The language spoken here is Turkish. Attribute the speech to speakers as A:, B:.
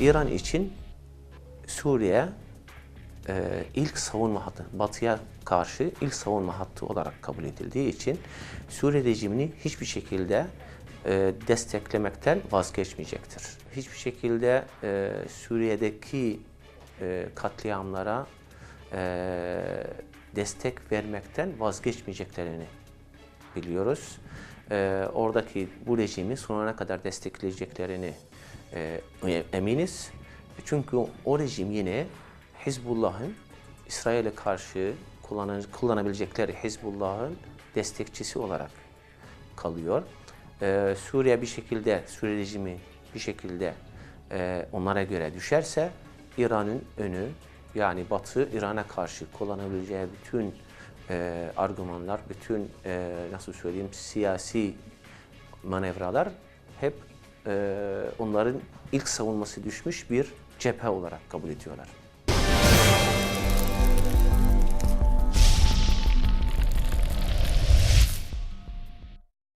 A: İran için Suriye e, ilk savunma hattı, Batı'ya karşı ilk savunma hattı olarak kabul edildiği için Suriye rejimini hiçbir şekilde e, desteklemekten vazgeçmeyecektir. Hiçbir şekilde e, Suriye'deki e, katliamlara e, destek vermekten vazgeçmeyeceklerini biliyoruz. E, oradaki bu rejimi sonuna kadar destekleyeceklerini e, eminiz. Çünkü o rejim yine Hizbullah'ın İsrail'e karşı kullan kullanabilecekleri Hizbullah'ın destekçisi olarak kalıyor. Ee, Suriye bir şekilde, Suriye rejimi bir şekilde e, onlara göre düşerse İran'ın önü yani Batı İran'a karşı kullanabileceği bütün e, argümanlar, bütün e, nasıl söyleyeyim siyasi manevralar hep e, onların ilk savunması düşmüş bir cephe olarak kabul ediyorlar.